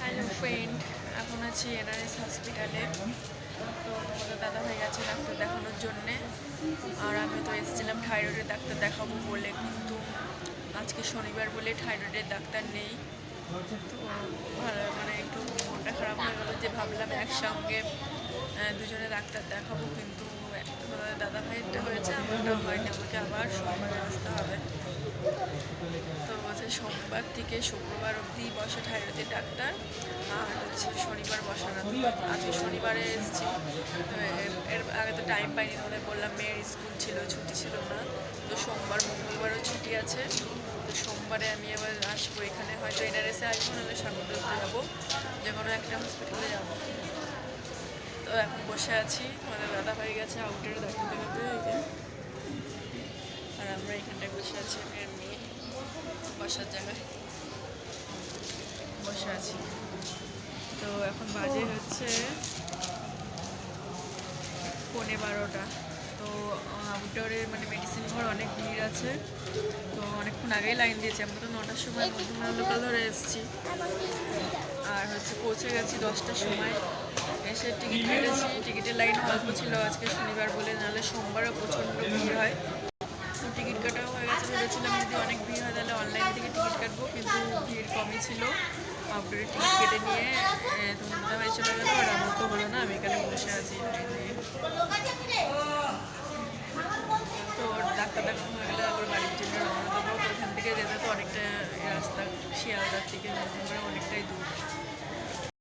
Hello friend, এখন আছি NRS হসপিটালে। তো তোমাদের দাদা হয়ে গেছে ডাক্তার দেখানোর জন্যে। আর আমি তো এসেছিলাম থাইরয়েডের ডাক্তার দেখাবো বলে, কিন্তু আজকে শনিবার বলে থাইরয়েডের ডাক্তার নেই। তো ভালো মানে একটু মনটা খারাপ যে ভাবলাম একসঙ্গে দুজনে ডাক্তার দেখাবো, কিন্তু দাদা ভাইয়েরটা হয়েছে, আমারটা হয়নি, আমাকে আবার সোমবারে আসতে হবে। তো বলছে সোমবার থেকে শুক্রবার অবধি বসে থাইরয়েডের ডাক্তার, আর হচ্ছে শনিবার বসে না তো আজকে শনিবারে এসেছি। এর আগে তো টাইম পাইনি, তাহলে বললাম মেয়ের স্কুল ছিল, ছুটি ছিল না। তো সোমবার, মঙ্গলবারও ছুটি আছে। তো সোমবারে আমি আবার আসব এখানে। হয়তো এনআরএসে আসব নাহলে সাগরদত্তে যাব। যে কোনো একটা হসপিটালে যাব। তো এখন বসে আছি। আমাদের দাদা ভাই গেছে আউটের দেখাতে দেখাতে আর আমরা এখানটায় বসে আছি মেয়ের মেয়ে। বসার জায়গায়। বসে আছি। তো এখন বাজে হচ্ছে পৌনে বারোটা। তো আউটডোরে মানে মেডিসিন ঘর অনেক ভিড় আছে। তো অনেকক্ষণ আগেই লাইন দিয়েছি। আমরা তো নটার সময় মধ্যমান লোকাল ধরে এসেছি। আর হচ্ছে পৌঁছে গেছি দশটার সময়। এসে টিকিট কেটেছি। টিকিটের লাইন অল্প ছিল। আজকে শনিবার বলে নাহলে সোমবারও প্রচণ্ড ভিড় হয়। তো টিকিট কাটাও হয়ে গেছে ভেবেছিলাম যদি অনেক ভিড় হয় তাহলে অনলাইন থেকে টিকিট কাটবো। কিন্তু ভিড় কমই ছিল। আউটডোরে টিকিট কেটে নিয়ে তোমার ভাই চলে গেলো। আর আমার তো হলো না আমি এখানে বসে আছি লাইন দিয়ে। তো দেখানো হয়ে গেলে আবার বাড়ির জন্য রওনা দেবো তো ওখান থেকে যেতে তো অনেকটা রাস্তা শিয়ালদার থেকে নতুন করে অনেকটাই দূর।